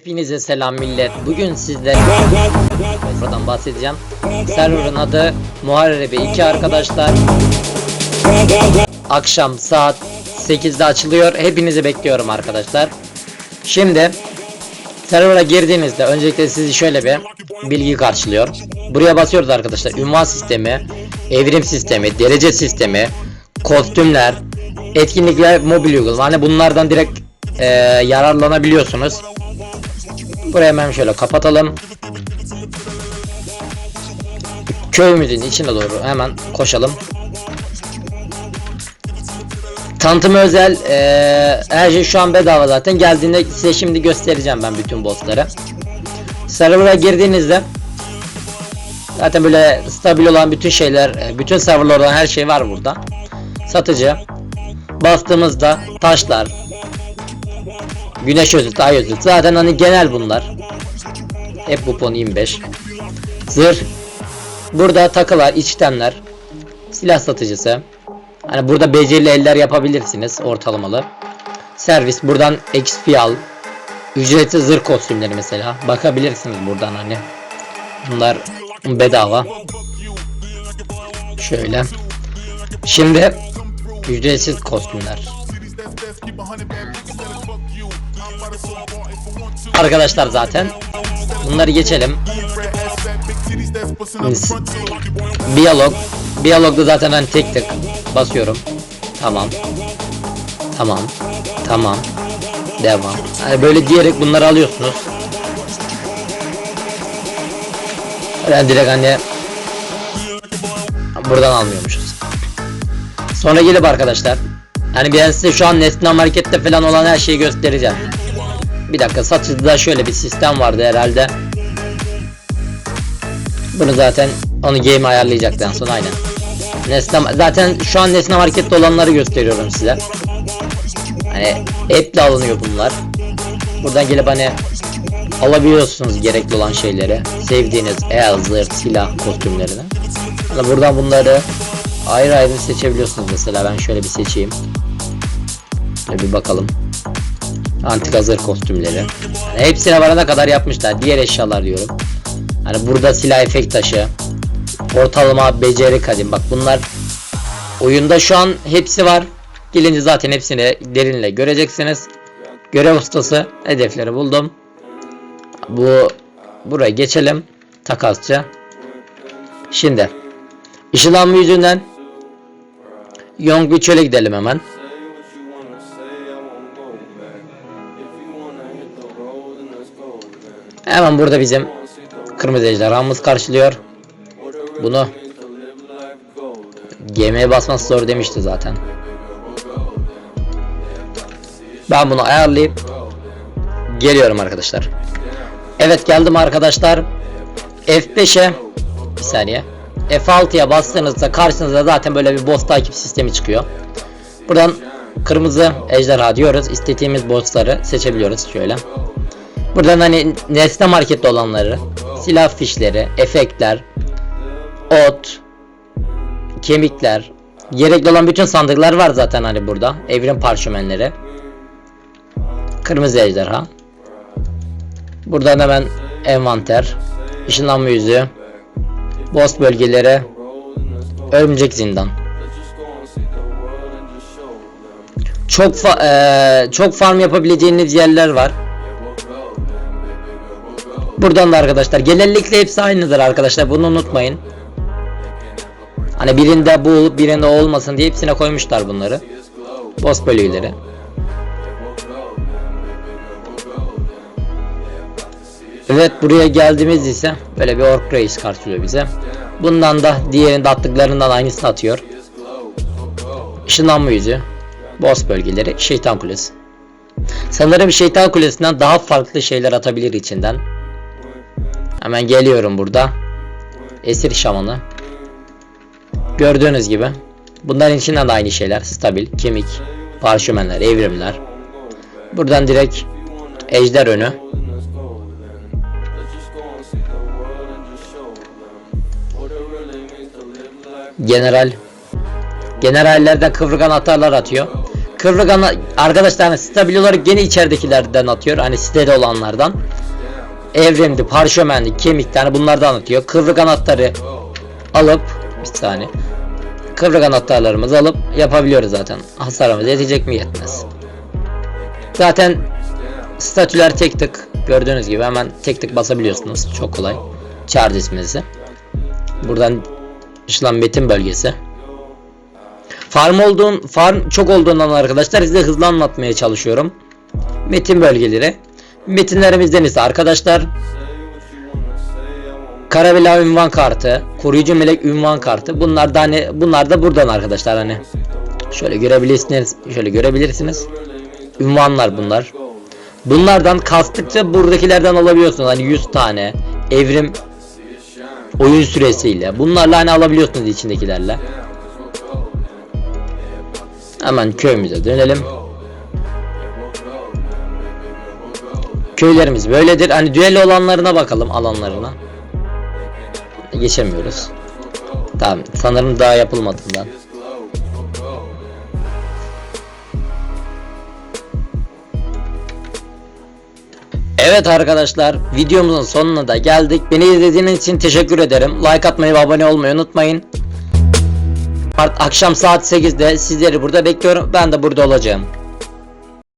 Hepinize selam millet. Bugün sizlere buradan bahsedeceğim. Server'ın adı Muharebe 2 arkadaşlar. Akşam saat 8'de açılıyor. Hepinizi bekliyorum arkadaşlar. Şimdi server'a girdiğinizde öncelikle sizi şöyle bir bilgi karşılıyor. Buraya basıyoruz arkadaşlar. Ünvan sistemi, evrim sistemi, derece sistemi, kostümler, etkinlikler, mobil uygulama. Hani bunlardan direkt eee, yararlanabiliyorsunuz. Burayı hemen şöyle kapatalım. Köyümüzün içine doğru hemen koşalım. Tanıtımı özel eee, her şey şu an bedava zaten. Geldiğinde size şimdi göstereceğim ben bütün bossları. Server'a girdiğinizde zaten böyle stabil olan bütün şeyler, bütün serverlardan her şey var burada. Satıcı. Bastığımızda taşlar, Güneş özütü, ay özütü. Zaten hani genel bunlar. Hep bu pon 25. Zırh. Burada takılar, içtenler. Silah satıcısı. Hani burada becerili eller yapabilirsiniz ortalamalı. Servis buradan XP al. Ücretli zırh kostümleri mesela. Bakabilirsiniz buradan hani. Bunlar bedava. Şöyle. Şimdi ücretsiz kostümler. Arkadaşlar zaten. Bunları geçelim. Diyalog. Diyalogda zaten ben tek tek basıyorum. Tamam. Tamam. Tamam. Devam. Yani böyle diyerek bunları alıyorsunuz. Ben direkt hani buradan almıyormuşuz. Sonra gelip arkadaşlar. Hani ben size şu an Nesne Market'te falan olan her şeyi göstereceğim. Bir dakika satıcıda şöyle bir sistem vardı herhalde. Bunu zaten onu game ayarlayacaktan sonra aynen. Nesne zaten şu an Nesne Market'te olanları gösteriyorum size. Hani app'le alınıyor bunlar. Buradan gelip hani alabiliyorsunuz gerekli olan şeyleri. Sevdiğiniz el, zırh, silah kostümlerini. Hani buradan bunları ayrı ayrı seçebiliyorsunuz mesela. Ben şöyle bir seçeyim. Bir bakalım. Antik hazır kostümleri. Yani hepsine varana kadar yapmışlar. Diğer eşyalar diyorum. Hani burada silah efekt taşı. Ortalama beceri kadim. Bak bunlar oyunda şu an hepsi var. Gelince zaten hepsini derinle göreceksiniz. Görev ustası hedefleri buldum. Bu buraya geçelim. Takasçı. Şimdi ışınlanma yüzünden Yongbi çöle gidelim hemen. Hemen burada bizim kırmızı ejderhamız karşılıyor. Bunu gemiye basması zor demişti zaten. Ben bunu ayarlayıp geliyorum arkadaşlar. Evet geldim arkadaşlar. F5'e bir saniye. F6'ya bastığınızda karşınıza zaten böyle bir boss takip sistemi çıkıyor. Buradan kırmızı ejderha diyoruz. İstediğimiz bossları seçebiliyoruz şöyle. Buradan hani nesne markette olanları, silah fişleri, efektler, ot, kemikler, gerekli olan bütün sandıklar var zaten hani burada. Evrim parşömenleri. Kırmızı ejderha. Buradan hemen envanter, ışınlanma yüzüğü, boss bölgeleri, örümcek zindan. Çok fa- eee, çok farm yapabileceğiniz yerler var. Buradan da arkadaşlar genellikle hepsi aynıdır arkadaşlar bunu unutmayın. Hani birinde bu birinde o olmasın diye hepsine koymuşlar bunları. Boss bölgeleri. Evet buraya geldiğimiz ise böyle bir ork reis karşılıyor bize. Bundan da diğerinde attıklarından aynısını atıyor. Işınlanma yüzü. Boss bölgeleri. Şeytan kulesi. Sanırım şeytan kulesinden daha farklı şeyler atabilir içinden. Hemen geliyorum burada. Esir şamanı. Gördüğünüz gibi. Bunların içinden de aynı şeyler. Stabil, kemik, parşömenler, evrimler. Buradan direkt ejder önü. General. Generallerden kıvrık anahtarlar atıyor. Kıvrık ana arkadaşlar hani stabil olarak gene içeridekilerden atıyor. Hani sitede olanlardan. Evrimdi, parşömenli, kemikti hani bunlardan atıyor. Kıvrık anahtarı alıp bir saniye. Kıvrık anahtarlarımızı alıp yapabiliyoruz zaten. Hasarımız yetecek mi yetmez. Zaten statüler tek tık gördüğünüz gibi hemen tek tık basabiliyorsunuz. Çok kolay. Charge isminizi. Buradan işlem metin bölgesi. Farm olduğun farm çok olduğundan arkadaşlar size hızlı anlatmaya çalışıyorum. Metin bölgeleri. Metinlerimizden ise arkadaşlar Karabela ünvan kartı, koruyucu melek ünvan kartı. Bunlar da hani bunlar da buradan arkadaşlar hani. Şöyle görebilirsiniz. Şöyle görebilirsiniz. Ünvanlar bunlar. Bunlardan kastıkça buradakilerden alabiliyorsunuz. Hani 100 tane evrim oyun süresiyle. Bunlarla hani alabiliyorsunuz içindekilerle. Hemen köyümüze dönelim. Köylerimiz böyledir. Hani düello olanlarına bakalım alanlarına. Geçemiyoruz. Tamam sanırım daha yapılmadığından. Evet arkadaşlar videomuzun sonuna da geldik. Beni izlediğiniz için teşekkür ederim. Like atmayı ve abone olmayı unutmayın. Akşam saat 8'de sizleri burada bekliyorum. Ben de burada olacağım.